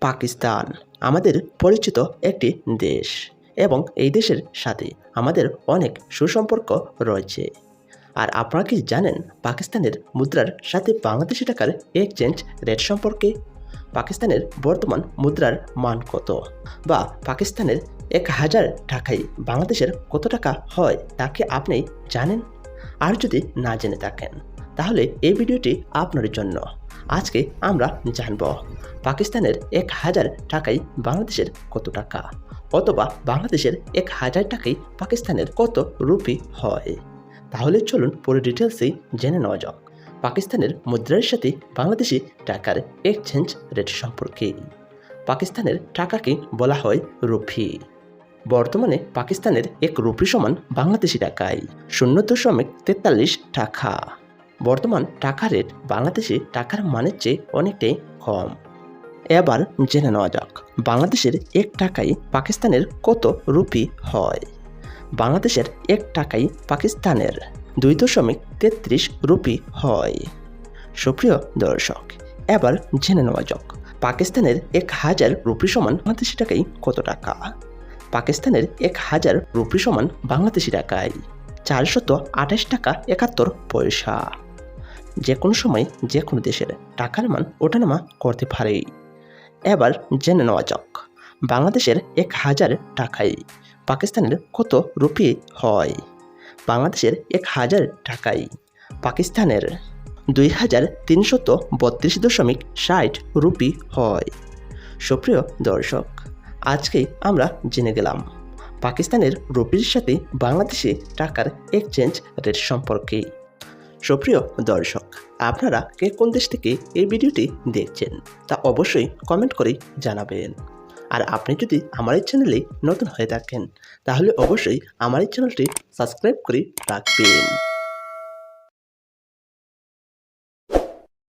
পাকিস্তান, আমাদের পরিচিত একটি দেশ এবং এই দেশের সাথে আমাদের অনেক সুসম্পর্ক রয়েছে। আর আপনারা কি জানেন পাকিস্তানের মুদ্রার সাথে বাংলাদেশি টাকার এক্সচেঞ্জ রেট সম্পর্কে? পাকিস্তানের বর্তমান মুদ্রার মান কত? বা পাকিস্তানের এক হাজার টাকায় বাংলাদেশের কত টাকা হয় তা কি আপনি জানেন? আর যদি না জেনে থাকেন তাহলে এই ভিডিওটি আপনার জন্য। আজকে আমরা জানব পাকিস্তানের এক হাজার টাকাই বাংলাদেশের কত টাকা অথবা বাংলাদেশের এক হাজার টাকাই পাকিস্তানের কত রুপি হয়। তাহলে চলুন পুরো ডিটেলসেই জেনে নেওয়া যাক। পাকিস্তানের মুদ্রার সাথে বাংলাদেশি টাকার এক্সচেঞ্জ রেট সম্পর্কে। পাকিস্তানের টাকাকে বলা হয় রুপি। বর্তমানে পাকিস্তানের এক রুপি সমান বাংলাদেশি টাকায় শূন্য দশমিক তেতাল্লিশ টাকা। বর্তমান টাকা রেট বাংলাদেশি টাকার মানের চেয়ে অনেকটাই কম। এবার জেনে নেওয়া যাক, বাংলাদেশের এক টাকায় পাকিস্তানের কত রুপি হয়? বাংলাদেশের এক টাকায় পাকিস্তানের দুই দশমিক তেত্রিশ রুপি হয়। সুপ্রিয় দর্শক, এবার জেনে নেওয়া যাক, পাকিস্তানের এক হাজার রুপি সমান বাংলাদেশি টাকায় কত টাকা? পাকিস্তানের এক হাজার রুপি সমান বাংলাদেশি টাকায় চারশত আঠাশ টাকা একাত্তর পয়সা। যে কোনো সময় যে কোনো দেশের টাকার মান ওঠানামা করতে পারে। এবার জেনে নেওয়া যাক, বাংলাদেশের এক হাজার টাকায় পাকিস্তানের কত রুপি হয়? বাংলাদেশের এক হাজার টাকায় পাকিস্তানের দুই হাজার তিনশত বত্রিশ দশমিক ষাট রুপি হয়। সুপ্রিয় দর্শক আজকেই আমরা জেনে গেলাম, পাকিস্তানের রুপির সাথে বাংলাদেশি টাকার এক্সচেঞ্জ রেট সম্পর্কে। সুপ্রিয় দর্শক, আপনারা কে কোন দেশ থেকে এই ভিডিওটি দেখছেন তা অবশ্যই কমেন্ট করে জানাবেন। আর আপনি যদি আমার এই চ্যানেলে নতুন হয়ে থাকেন, তাহলে অবশ্যই আমার এই চ্যানেলটি সাবস্ক্রাইব করে রাখবেন।